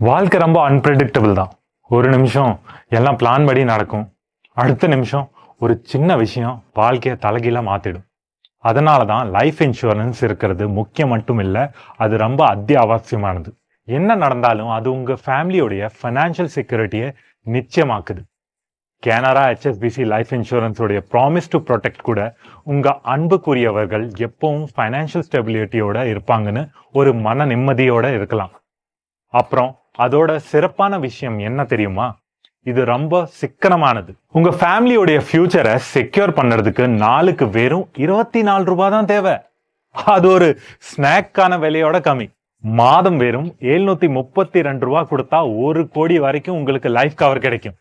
வாழ்க்கை ரொம்ப அன்பிரடிக்டபிள் தான். ஒரு நிமிஷம் எல்லாம் பிளான் படி நடக்கும். அடுத்த நிமிஷம் ஒரு சின்ன விஷயம் வாழ்க்கையை தலைகீழாக மாற்றிடும் அதனால தான் லைஃப் இன்சூரன்ஸ் இருக்கிறது முக்கியம் மட்டும் இல்லை அது ரொம்ப அத்தியாவசியமானது. என்ன நடந்தாலும் அது உங்கள் ஃபேமிலியோடைய ஃபைனான்ஷியல் செக்யூரிட்டியை நிச்சயமாக்குது. கேனரா ஹெச்எஸ்பிசி லைஃப் இன்சூரன்ஸோடைய ப்ராமிஸ் டு ப்ரொடெக்ட் கூட உங்கள் அன்புக்குரியவர்கள் எப்பவும் ஃபைனான்ஷியல் ஸ்டெபிலிட்டியோட இருப்பாங்கன்னு ஒரு மன நிம்மதியோடு இருக்கலாம். அப்புறம் அதோட சிறப்பான விஷயம் என்ன தெரியுமா? இது ரொம்ப சிக்கனமானது. உங்க ஃபேமிலியோடைய ஃபியூச்சரை செக்யூர் பண்ணுறதுக்கு நாளுக்கு வெறும் இருபத்தி நாலு ரூபாய் தான் தேவை. அது ஒரு ஸ்நாக்கான விலையோட கம்மி. மாதம் வெறும் எழுநூத்தி முப்பத்தி ரெண்டு ரூபா கொடுத்தா ஒரு கோடி வரைக்கும் உங்களுக்கு லைஃப் கவர் கிடைக்கும்.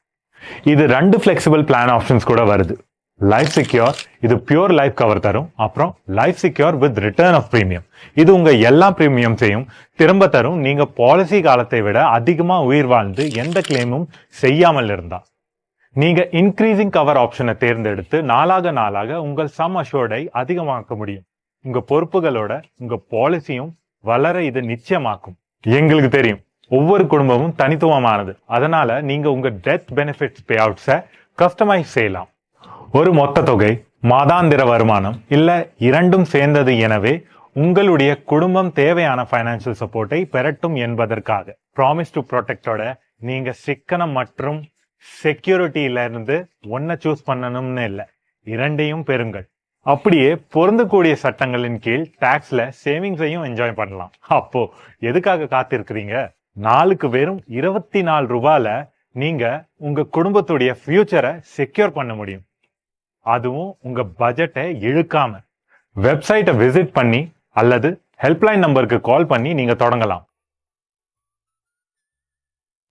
இது ரெண்டு ஃபிளெக்சிபிள் பிளான் ஆப்ஷன்ஸ் கூட வருது. லைஃப் செக்யூர் இது பியூர் லைஃப் கவர் தரும். அப்புறம் life secure with return of premium இது உங்க எல்லா ப்ரீமியம்ஸையும் திரும்ப தரும். நீங்க பாலிசி காலத்தை விட அதிகமாக உயிர் வாழ்ந்து எந்த கிளைமும் செய்யாமல் இருந்தா. நீங்க இன்க்ரீசிங் கவர் ஆப்ஷனை தேர்ந்தெடுத்து நாளாக நாளாக உங்கள் சம் அஷோர்டை அதிகமாக்க முடியும். உங்க பொறுப்புகளோட உங்க பாலிசியும் வளர இது நிச்சயமாக்கும். எங்களுக்கு தெரியும் ஒவ்வொரு குடும்பமும் தனித்துவமானது. அதனால நீங்க உங்க டெத் பெனிஃபிட்ஸ் பே அவுட்ஸை கஸ்டமைஸ் செய்யலாம். ஒரு மொத்த தொகை மாதாந்திர வருமானம். இல்லை இரண்டும் சேர்ந்தது எனவே உங்களுடைய குடும்பம் தேவையான ஃபைனான்சியல் சப்போர்ட்டை பெறட்டும் என்பதற்காக. ப்ராமிஸ் டு ப்ரொடெக்டோட நீங்கள் சிக்கனம் மற்றும் செக்யூரிட்டியிலிருந்து ஒன்றை சூஸ் பண்ணணும்னு இல்லை. இரண்டையும் பெறுங்கள். அப்படியே பொருந்தக்கூடிய சட்டங்களின் கீழ் டாக்ஸில் சேவிங்ஸையும் என்ஜாய் பண்ணலாம். அப்போ எதுக்காக காத்திருக்கிறீங்க? நாளுக்கு வெறும் இருபத்தி நாலு ரூபாயில் நீங்கள் உங்கள் குடும்பத்துடைய ஃபியூச்சரை செக்யூர் பண்ண முடியும். அதுவும் உங்க பட்ஜெட்டை இழுக்காம. வெப்சைட்டை விசிட் பண்ணி அல்லது ஹெல்ப்லைன் நம்பருக்கு கால் பண்ணி நீங்க தொடங்கலாம்.